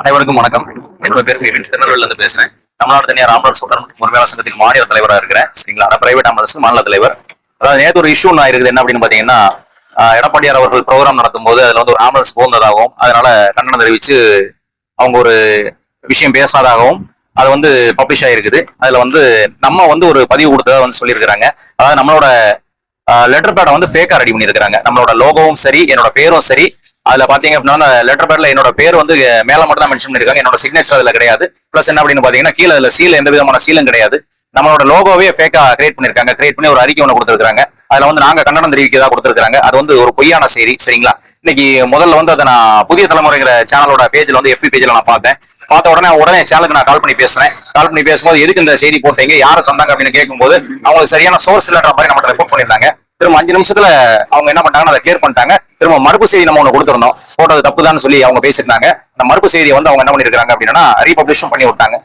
அனைவருக்கும் வணக்கம். என்னோட பேர் கேவின் இருந்து பேசுறேன். தமிழ்நாடு தனியார் ராமநாத் சுதர் மற்றும் உரிமையாளர் சங்கத்தின் மாநில தலைவராக இருக்கிறேன். சரிங்களா? நான் பிரைவேட் ஆம்புலன்ஸ் மாநில தலைவர். அதாவது நேற்று ஒரு இஷ்யூ நான் இருக்குது என்ன அப்படின்னு பாத்தீங்கன்னா எடப்பாடியார் அவர்கள் ப்ரோக்ராம் நடத்தும் போது அதுல வந்து ஒரு ஆம்புலன்ஸ் போந்ததாகவும் அதனால கண்டனம் தெரிவிச்சு அவங்க ஒரு விஷயம் பேசாதாகவும் அது வந்து பப்ளிஷ் ஆயிருக்குது. அதுல வந்து நம்ம வந்து ஒரு பதிவு கொடுத்ததா வந்து சொல்லியிருக்கிறாங்க. அதாவது நம்மளோட லெட்டர் பேடை வந்து ஃபேக்கா ரெடி பண்ணியிருக்கிறாங்க. நம்மளோட லோகோவும் சரி என்னோட பேரும் சரி அதுல பாத்தீங்க அப்படின்னா லெட்டர் பேர்ல என்னோட பேர் வந்து மேல மட்டும் தான் மென்ஷன் பண்ணிருக்காங்க. என்னோட சிக்னேச்சர் அதுல கிடையாது. பிளஸ் என்ன அப்படின்னு பாத்தீங்கன்னா கீழே அதுல சீல எந்த விதமான சீலும் கிடையாது. நம்மளோட லோகோவே ஃபேக்கா கிரியேட் பண்ணிருக்காங்க. கிரியேட் பண்ணி ஒரு அறிக்கை ஒன்று கொடுத்துருக்காங்க அதுல வந்து நாங்க கண்டனம் தெரிவிக்கதா கொடுத்துருக்காங்க அது வந்து ஒரு பொய்யான செய்தி சரிங்களா? இன்னைக்கு முதல்ல வந்து அதை நான் புதிய தலைமுறைங்கிற சேனலோட பேஜ்ல வந்து எஃபி பேஜ்ல நான் பார்த்தேன். பார்த்த உடனே உடனே சேனலுக்கு நான் கால் பண்ணி பேசுறேன். கால் பண்ணி பேசும்போது எதுக்கு இந்த செய்தி போட்டீங்க? யாரு தந்தாங்க அப்படின்னு கேட்கும்போது அவங்களுக்கு சரியான சோர்ஸ் இல்லைன்ற மாதிரி நம்ம ரிப்போர்ட் பண்ணியிருந்தாங்க. திரும்ப அஞ்சு நிமிஷத்துல அவங்க என்ன பண்ணிட்டாங்கன்னா அதை கிளியர் பண்ணிட்டாங்க. திரும்ப மறுப்பு செய்தி நம்ம ஒன்று கொடுத்துருந்தோம் போட்டது தப்புதான்னு சொல்லி அவங்க பேசியிருந்தாங்க. அந்த மறுப்பு செய்தியை வந்து அவங்க என்ன பண்ணிருக்காங்க அப்படின்னா ரீபப்ளிஷும் பண்ணி விட்டாங்க.